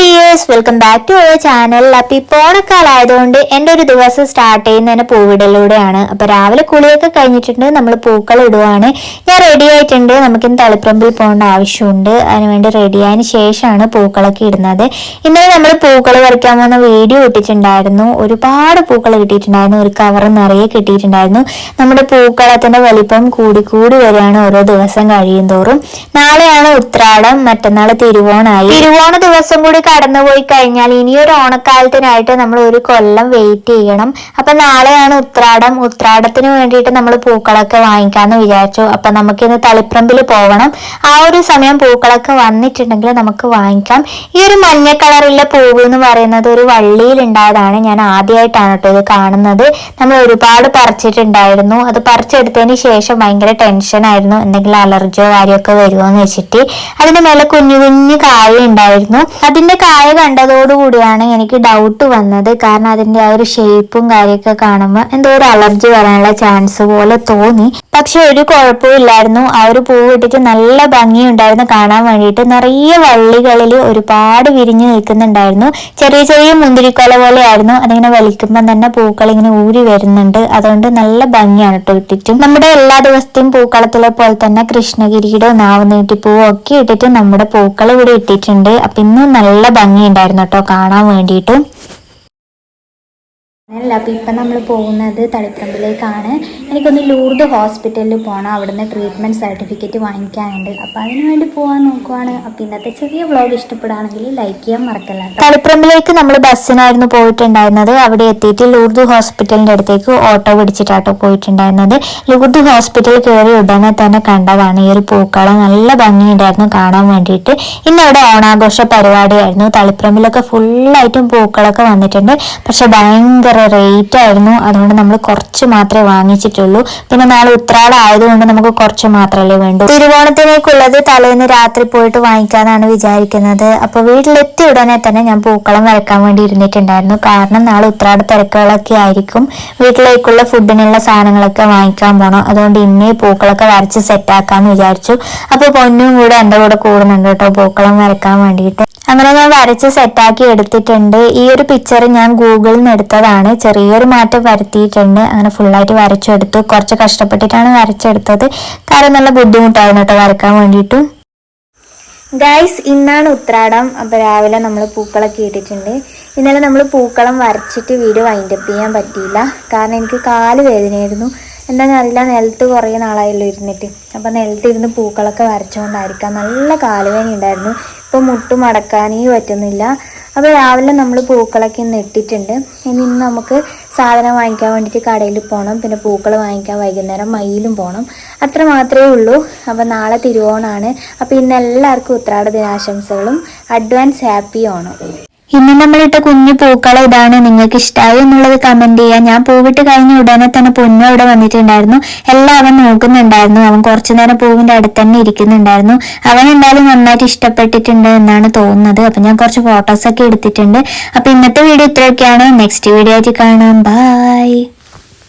Guys welcome back to our channel അപ്പൊ ഇപ്പോൾ ഓണക്കാലായതുകൊണ്ട് എന്റെ ഒരു ദിവസം സ്റ്റാർട്ട് ചെയ്യുന്നതിന് പൂവിടലൂടെയാണ് അപ്പൊ രാവിലെ കുളിയൊക്കെ കഴിഞ്ഞിട്ടുണ്ട് നമ്മൾ പൂക്കൾ ഇടുവാണ്. ഞാൻ റെഡി ആയിട്ടുണ്ട്. നമുക്കിന്ന് തളിപ്പറമ്പിൽ പോകേണ്ട ആവശ്യമുണ്ട്. അതിനുവേണ്ടി റെഡി ആയതിന് ശേഷമാണ് പൂക്കളൊക്കെ ഇടുന്നത്. ഇന്നലെ നമ്മൾ പൂക്കൾ പറിക്കാൻ പോകുന്ന വീഡിയോ ഇട്ടിട്ടുണ്ടായിരുന്നു. ഒരുപാട് പൂക്കൾ കിട്ടിയിട്ടുണ്ടായിരുന്നു. ഒരു കവർ നിറയെ കിട്ടിയിട്ടുണ്ടായിരുന്നു. നമ്മുടെ പൂക്കളത്തിന്റെ വലിപ്പം കൂടി കൂടി വരികയാണ് ഓരോ ദിവസം കഴിയും തോറും. നാളെയാണ് ഉത്രാടം. മറ്റന്നാൾ തിരുവോണായി തിരുവോണ ദിവസം കൂടി കടന്നുപോയി കഴിഞ്ഞാൽ ഇനിയൊരു ഓണക്കാലത്തിനായിട്ട് നമ്മൾ ഒരു കൊല്ലം വെയിറ്റ് ചെയ്യണം. അപ്പൊ നാളെയാണ് ഉത്രാടം. ഉത്രാടത്തിന് വേണ്ടിയിട്ട് നമ്മൾ പൂക്കളൊക്കെ വാങ്ങിക്കാന്ന് വിചാരിച്ചു. അപ്പൊ നമുക്കിന്ന് തളിപ്രമ്പിൽ പോകണം ആ ഒരു സമയം പൂക്കളൊക്കെ വന്നിട്ടുണ്ടെങ്കിൽ നമുക്ക് വാങ്ങിക്കാം. ഈ ഒരു മഞ്ഞ കളറിലെ പൂവ് എന്ന് പറയുന്നത് ഒരു വള്ളിയിൽ ഉണ്ടായതാണ്. ഞാൻ ആദ്യമായിട്ടാണ് കേട്ടോ ഇത് കാണുന്നത്. നമ്മൾ ഒരുപാട് പറിച്ചിട്ടുണ്ടായിരുന്നു. അത് പറിച്ചെടുത്തതിന് ശേഷം ഭയങ്കര ടെൻഷൻ ആയിരുന്നു. എന്തെങ്കിലും അലർജിയോ കാര്യമൊക്കെ വരുമോ എന്ന് വെച്ചിട്ട്. അതിന്റെ മേലെ കുഞ്ഞു കുഞ്ഞു കായ ഉണ്ടായിരുന്നു. അതിന്റെ കായ കണ്ടതോടുകൂടിയാണ് എനിക്ക് ഡൗട്ട് വന്നത്. കാരണം അതിന്റെ ആ ഒരു ഷേപ്പും കാര്യമൊക്കെ കാണുമ്പോൾ എന്തോ ഒരു അലർജി വരാനുള്ള ചാൻസ് പോലെ തോന്നി. പക്ഷെ ഒരു കുഴപ്പമില്ലായിരുന്നു ആ ഒരു പൂ ഇട്ടിട്ട് നല്ല ഭംഗിയുണ്ടായിരുന്നു കാണാൻ വേണ്ടിയിട്ട്. നിറയെ വള്ളികളിൽ ഒരുപാട് വിരിഞ്ഞു നിൽക്കുന്നുണ്ടായിരുന്നു. ചെറിയ ചെറിയ മുന്തിരിക്കൊല പോലെയായിരുന്നു. അതിങ്ങനെ വലിക്കുമ്പോൾ തന്നെ പൂക്കൾ ഇങ്ങനെ ഊരി വരുന്നുണ്ട്. അതുകൊണ്ട് നല്ല ഭംഗിയാണ് കേട്ടോ ഇട്ടിട്ടും. നമ്മുടെ എല്ലാ ദിവസത്തെയും പൂക്കളത്തിലെ പോലെ തന്നെ കൃഷ്ണഗിരിയുടെ നാവ് നീട്ടിപ്പൂവും ഒക്കെ ഇട്ടിട്ട് നമ്മുടെ പൂക്കൾ ഇവിടെ ഇട്ടിട്ടുണ്ട്. അപ്പൊ ഇന്ന് നല്ല ഭംഗിയുണ്ടായിരുന്നു കേട്ടോ. കാണാൻ വേണ്ടിയിട്ട്. അല്ല അപ്പോൾ ഇപ്പം നമ്മൾ പോകുന്നത് തളിപ്പറമ്പിലേക്കാണ്. എനിക്കൊന്ന് ലൂർദ് ഹോസ്പിറ്റലിൽ പോകണം അവിടുന്ന് ട്രീറ്റ്മെന്റ് സർട്ടിഫിക്കറ്റ് വാങ്ങിക്കാനുണ്ട്. അപ്പോൾ അതിന് വേണ്ടി പോകാൻ നോക്കുവാണ്. അപ്പോൾ ഇന്നത്തെ ചെറിയ വ്ളോഗ് ഇഷ്ടപ്പെടുകയാണെങ്കിൽ ലൈക്ക് ചെയ്യാൻ മറക്കല്ല തളിപ്പറമ്പിലേക്ക് നമ്മൾ ബസ്സിനായിരുന്നു പോയിട്ടുണ്ടായിരുന്നത്. അവിടെ എത്തിയിട്ട് ലൂർദ് ഹോസ്പിറ്റലിന്റെ അടുത്തേക്ക് ഓട്ടോ പിടിച്ചിട്ടാട്ടോ പോയിട്ടുണ്ടായിരുന്നത്. ലൂർദ് ഹോസ്പിറ്റൽ കയറി ഉടനെ തന്നെ കണ്ടതാണ്. ഈ ഒരു പൂക്കളം നല്ല ഭംഗിയുണ്ടായിരുന്നു കാണാൻ വേണ്ടിയിട്ട്. ഇന്ന് അവിടെ ഓണാഘോഷ പരിപാടിയായിരുന്നു. തളിപ്പറമ്പിലൊക്കെ ഫുള്ളായിട്ടും പൂക്കളൊക്കെ വന്നിട്ടുണ്ട്. പക്ഷെ ഭയങ്കര റേറ്റ് ആയിരുന്നു. അതുകൊണ്ട് നമ്മൾ കുറച്ച് മാത്രമേ വാങ്ങിച്ചിട്ടുള്ളൂ. പിന്നെ നാളെ ഉത്രാട ആയതുകൊണ്ട് നമുക്ക് കുറച്ച് മാത്രമല്ലേ വേണ്ടൂ. തിരുവോണത്തിനേക്കുള്ളത് തലേന്ന് രാത്രി പോയിട്ട് വാങ്ങിക്കാന്നാണ് വിചാരിക്കുന്നത്. അപ്പൊ വീട്ടിലെത്തിയ ഉടനെ തന്നെ ഞാൻ പൂക്കളം വരക്കാൻ വേണ്ടി ഇരുന്നിട്ടുണ്ടായിരുന്നു. കാരണം നാളെ ഉത്രാട തിരക്കുകളൊക്കെ ആയിരിക്കും. വീട്ടിലേക്കുള്ള ഫുഡിനുള്ള സാധനങ്ങളൊക്കെ വാങ്ങിക്കാൻ പോകണം അതുകൊണ്ട് ഇന്നേ പൂക്കളൊക്കെ വരച്ച് സെറ്റാക്കാന്ന് വിചാരിച്ചു. അപ്പൊ പൊന്നും കൂടെ എന്റെ കൂടെ കൂടുന്നുണ്ട് കേട്ടോ പൂക്കളം വരക്കാൻ വേണ്ടിയിട്ട്. അങ്ങനെ ഞാൻ വരച്ച് സെറ്റാക്കി എടുത്തിട്ടുണ്ട്. ഈ ഒരു പിക്ചർ ഞാൻ ഗൂഗിളിൽ നിന്ന് എടുത്തതാണ്. ചെറിയൊരു മാറ്റം വരുത്തിയിട്ടുണ്ട്. അങ്ങനെ ഫുള്ളായിട്ട് വരച്ചെടുത്തു. കുറച്ച് കഷ്ടപ്പെട്ടിട്ടാണ് വരച്ചെടുത്തത്. കാരണം നല്ല ബുദ്ധിമുട്ടായിരുന്നു കേട്ടോ വരക്കാൻ വേണ്ടിയിട്ടും. ഗൈസ് ഇന്നാണ് ഉത്രാടം. അപ്പോൾ രാവിലെ നമ്മൾ പൂക്കളൊക്കെ ഇട്ടിട്ടുണ്ട്. ഇന്നലെ നമ്മൾ പൂക്കളം വരച്ചിട്ട് വീഡിയോ വൈൻഡപ്പ് ചെയ്യാൻ പറ്റിയില്ല. കാരണം എനിക്ക് കാൽ വേദനയായിരുന്നു. എന്താ നല്ല നിലത്ത് കുറേ നാളായല്ലോ ഇരുന്നിട്ട്. അപ്പോൾ നിലത്ത് ഇരുന്ന് പൂക്കളൊക്കെ വരച്ചുകൊണ്ടായിരിക്കാം നല്ല കാലുവേദന ഉണ്ടായിരുന്നു ഇപ്പോൾ മുട്ട് മടക്കാനേ പറ്റുന്നില്ല. അപ്പോൾ രാവിലെ നമ്മൾ പൂക്കളൊക്കെ ഇന്ന് ഇട്ടിട്ടുണ്ട്. ഇനി ഇന്ന് നമുക്ക് സാധനം വാങ്ങിക്കാൻ വേണ്ടിയിട്ട് കടയിൽ പോകണം പിന്നെ പൂക്കൾ വാങ്ങിക്കാൻ വൈകുന്നേരം മയിലും പോകണം അത്ര മാത്രമേ ഉള്ളൂ. അപ്പോൾ നാളെ തിരുവോണമാണ് അപ്പോൾ ഇന്ന് എല്ലാവർക്കും ഉത്രാട ദിനാശംസകളും. Advance happy Onam. ഇന്ന് നമ്മളിട്ട കുഞ്ഞു പൂക്കൾ ഇതാണ് നിങ്ങൾക്ക് ഇഷ്ടമായി എന്നുള്ളത് കമന്റ് ചെയ്യാം ഞാൻ പൂവിട്ട് കഴിഞ്ഞ ഉടനെ തന്നെ പൊന്നു അവിടെ വന്നിട്ടുണ്ടായിരുന്നു. എല്ലാം അവൻ നോക്കുന്നുണ്ടായിരുന്നു. അവൻ കുറച്ചു നേരം പൂവിന്റെ അടുത്ത് തന്നെ ഇരിക്കുന്നുണ്ടായിരുന്നു. അവൻ എന്തായാലും നന്നായിട്ട് ഇഷ്ടപ്പെട്ടിട്ടുണ്ട് എന്നാണ് തോന്നുന്നത്. അപ്പൊ ഞാൻ കുറച്ച് ഫോട്ടോസ് ഒക്കെ എടുത്തിട്ടുണ്ട്. അപ്പൊ ഇന്നത്തെ വീഡിയോ ഇത്രയൊക്കെയാണ്. നെക്സ്റ്റ് വീഡിയോ ആയിട്ട് കാണാം. ബൈ